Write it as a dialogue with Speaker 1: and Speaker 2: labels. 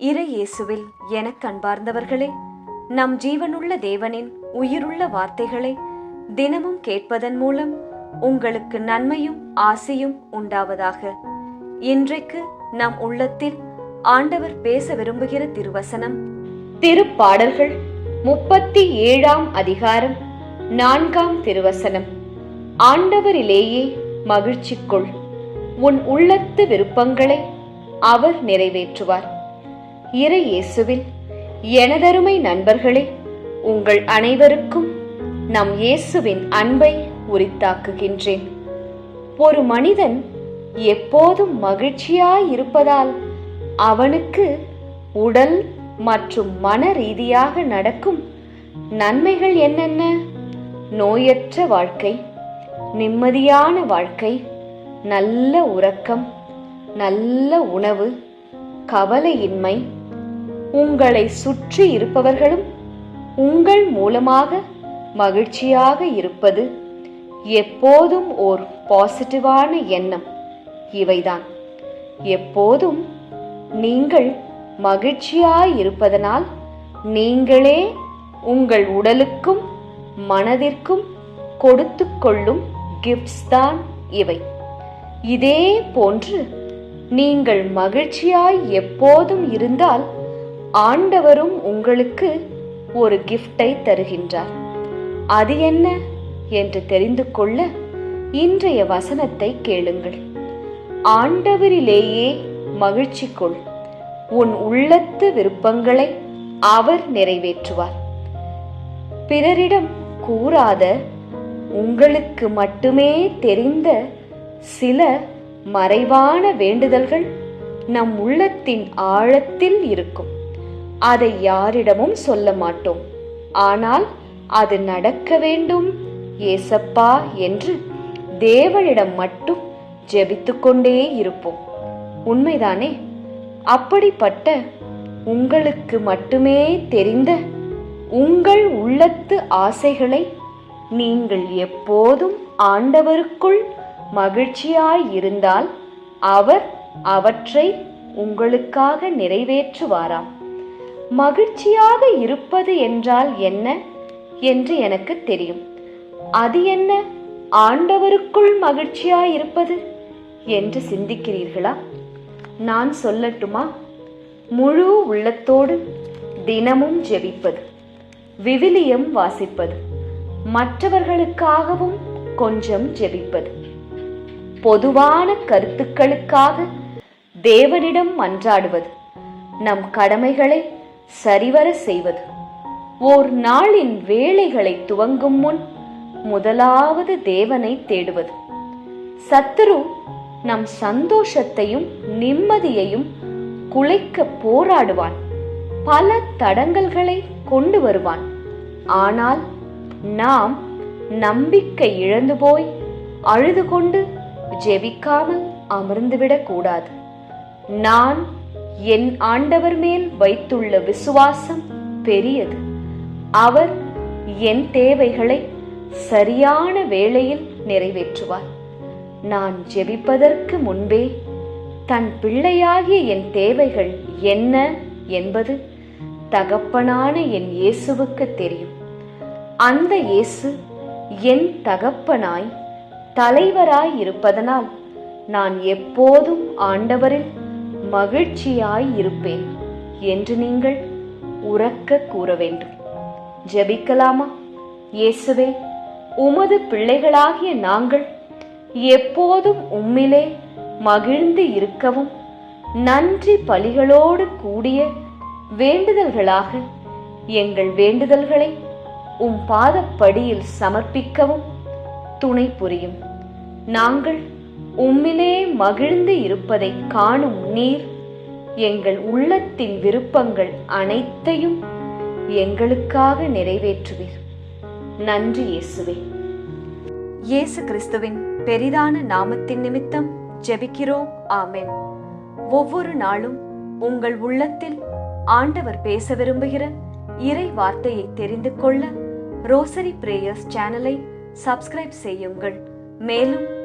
Speaker 1: இறை இயேசுவில் எனக் கண்பார்ந்தவர்களே நம் ஜீவனுள்ள தேவனின் உயிருள்ள வார்த்தைகளை தினமும் கேட்பதன் மூலம் உங்களுக்கு நன்மையும் ஆசையும் உண்டாவதாக. இன்றைக்கு நம் உள்ளத்தில் ஆண்டவர் பேச விரும்புகிற திருவசனம் திருப்பாடல்கள் முப்பத்தி ஏழாம் அதிகாரம் நான்காம் திருவசனம். ஆண்டவரிலேயே மகிழ்ச்சிக்குள் உன் உள்ளத்து விருப்பங்களை அவர் நிறைவேற்றுவார். இறை இயேசுவில். எனதருமை நண்பர்களே உங்கள் அனைவருக்கும் நம் இயேசுவின் அன்பை உரித்தாக்குகின்றேன். ஒரு மனிதன் எப்போதும் மகிழ்ச்சியாய் இருப்பதால் அவனுக்கு உடல் மற்றும் மன ரீதியாக நடக்கும் நன்மைகள் என்னென்ன? நோயற்ற வாழ்க்கை நிம்மதியான வாழ்க்கை நல்ல உறக்கம் நல்ல உணவு கவலையின்மை உங்களை சுற்றி இருப்பவர்களும் உங்கள் மூலமாக மகிழ்ச்சியாக இருப்பது எப்போதும் ஓர் பாசிட்டிவான எண்ணம். இவைதான். எப்போதும் நீங்கள் மகிழ்ச்சியாய் இருப்பதனால் நீங்களே உங்கள் உடலுக்கும் மனதிற்கும் கொடுத்து கொள்ளும் கிஃப்ட்ஸ் தான் இவை. இதே போன்று நீங்கள் மகிழ்ச்சியாய் எப்போதும் இருந்தால் ஆண்டவரும் உங்களுக்கு ஒரு கிஃப்டை தருகின்றார். அது என்ன என்று தெரிந்து கொள்ள இன்றைய வசனத்தை கேளுங்கள். ஆண்டவரிலேயே மகிழ்ச்சி கொள். உன் உள்ளத்து விருப்பங்களை அவர் நிறைவேற்றுவார். பிறரிடம் கூறாத உங்களுக்கு மட்டுமே தெரிந்த சில மறைவான வேண்டுதல்கள் நம் உள்ளத்தின் ஆழத்தில் இருக்கும். அதை யாரிடமும் சொல்ல மாட்டோம். ஆனால் அது நடக்க வேண்டும். ஏசப்பா என்று தேவனிடம் மட்டும் ஜெபித்துக்கொண்டே இருப்போம். உண்மைதானே? அப்படிப்பட்ட உங்களுக்கு மட்டுமே தெரிந்த உங்கள் உள்ளத்து ஆசைகளை நீங்கள் எப்போதும் ஆண்டவருக்குள் மகிழ்ச்சியாய் இருந்தால் அவர் அவற்றை உங்களுக்காக நிறைவேற்றுவாராம். மகிழ்ச்சியாக இருப்பது என்றால் என்ன என்று எனக்கு தெரியும். அது என்ன? ஆண்டவருக்குள் மகிழ்ச்சியாய் இருப்பது என்று சிந்திக்கிறீர்களா? நான் சொல்லட்டுமா? முழு உள்ளத்தோடு தினமும் ஜெபிப்பது விவிலியம் வாசிப்பது மற்றவர்களுக்காகவும் கொஞ்சம் ஜெபிப்பது. பொதுவான கருத்துக்களுக்காக தேவனிடம் மன்றாடுவது நம் கடமைகளை சரிவர செய்வது. ஓர் நாளின் வேலைகளை துவங்கும் முன் முதலாவது தேவனை தேடுவது. சத்துரு நம் சந்தோஷத்தையும் நிம்மதியையும் குலைக்க போராடுவான். பல தடங்கல்களை கொண்டு வருவான். ஆனால் நாம் நம்பிக்கை இழந்து போய் அழுது கொண்டு ஜெபிக்காமல் அமர்ந்துவிடக் கூடாது நான் என் ஆண்டவர் மேல் வைத்துள்ள விசுவாசம் பெரியது. அவர் என் தேவைகளை சரியான வேளையில் நிறைவேற்றுவார். நான் ஜெபிப்பதற்கு முன்பே தன் பிள்ளையாகிய என் தேவைகள் என்ன என்பது தகப்பனான என் இயேசுவுக்கு தெரியும். அந்த இயேசு என் தகப்பனாய் தலைவராய் இருப்பதனால் நான் எப்போதும் ஆண்டவரில் மகிழ்ச்சியாய் இருப்பேன் என்று நீங்கள் உறக்க கூற வேண்டும். ஜெபிக்கலாமா? இயேசுவே உமது பிள்ளைகளாகிய நாங்கள் எப்போதும் உம்மிலே மகிழ்ந்து இருக்கவும் நன்றி பலிகளோடு கூடிய வேண்டுதல்களாக எங்கள் வேண்டுதல்களை உம் பாதப்படியில் சமர்ப்பிக்கவும் துணை புரியும். நாங்கள் உம்மிலே மகிழ்ந்து இருப்பதை காணும் நீர் எங்கள் உள்ளத்தின் விருப்பங்கள் அனைத்தையும் எங்களுக்காக நிறைவேற்றுவீர். நன்றி இயேசுவே. இயேசு கிறிஸ்துவின் பெரிதான நாமத்தின் நிமித்தம் ஜெபிக்கிறோம். ஆமென். ஒவ்வொரு நாளும் உங்கள் உள்ளத்தில் ஆண்டவர் பேச விரும்புகிற இறை வார்த்தையை தெரிந்து கொள்ள ரோசரி பிரேயர்ஸ் சேனலை சப்ஸ்கிரைப் செய்யுங்கள். மேலும்